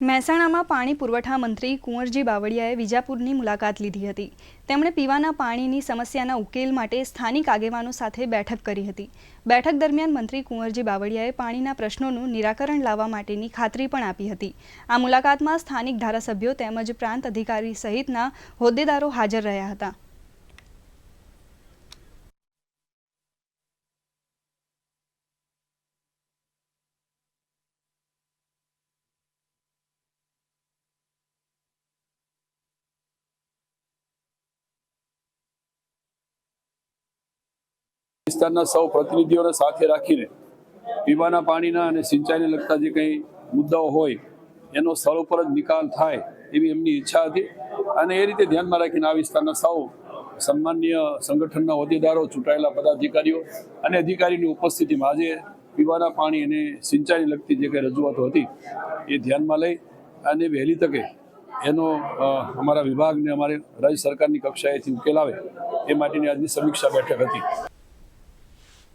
મહેસાણામાં પાણી પુરવઠા મંત્રી કુંવરજી બાવળિયાએ વિજાપુરની મુલાકાત લીધી હતી. તેમણે પીવાના પાણીની સમસ્યાના ઉકેલ માટે સ્થાનિક આગેવાનો સાથે બેઠક કરી હતી. બેઠક દરમિયાન મંત્રી કુંવરજી બાવળિયાએ પાણીના પ્રશ્નોનું નિરાકરણ લાવવા માટેની ખાતરી પણ આપી હતી. આ મુલાકાતમાં સ્થાનિક ધારાસભ્યો તેમજ પ્રાંત અધિકારી સહિતના હોદ્દેદારો હાજર રહ્યા હતા. વિસ્તારના સૌ પ્રતિનિધિઓને સાથે રાખીને પીવાના પાણીના અને સિંચાઈને લગતા જે કંઈ મુદ્દાઓ હોય, એનો સ્થળ ઉપર જ નિકાલ થાય એવી એમની ઈચ્છા હતી. અને એ રીતે ધ્યાનમાં રાખીને આ વિસ્તારના સૌ સન્માનીય સંગઠનના હોદ્દેદારો, ચૂંટાયેલા પદાધિકારીઓ અને અધિકારીની ઉપસ્થિતિમાં આજે પીવાના પાણી અને સિંચાઈને લગતી જે કંઈ રજૂઆતો હતી એ ધ્યાનમાં લઈ અને વહેલી તકે એનો અમારા વિભાગને, અમારે રાજ્ય સરકારની કક્ષાએથી ઉકેલાવે એ માટેની આજની સમીક્ષા બેઠક હતી.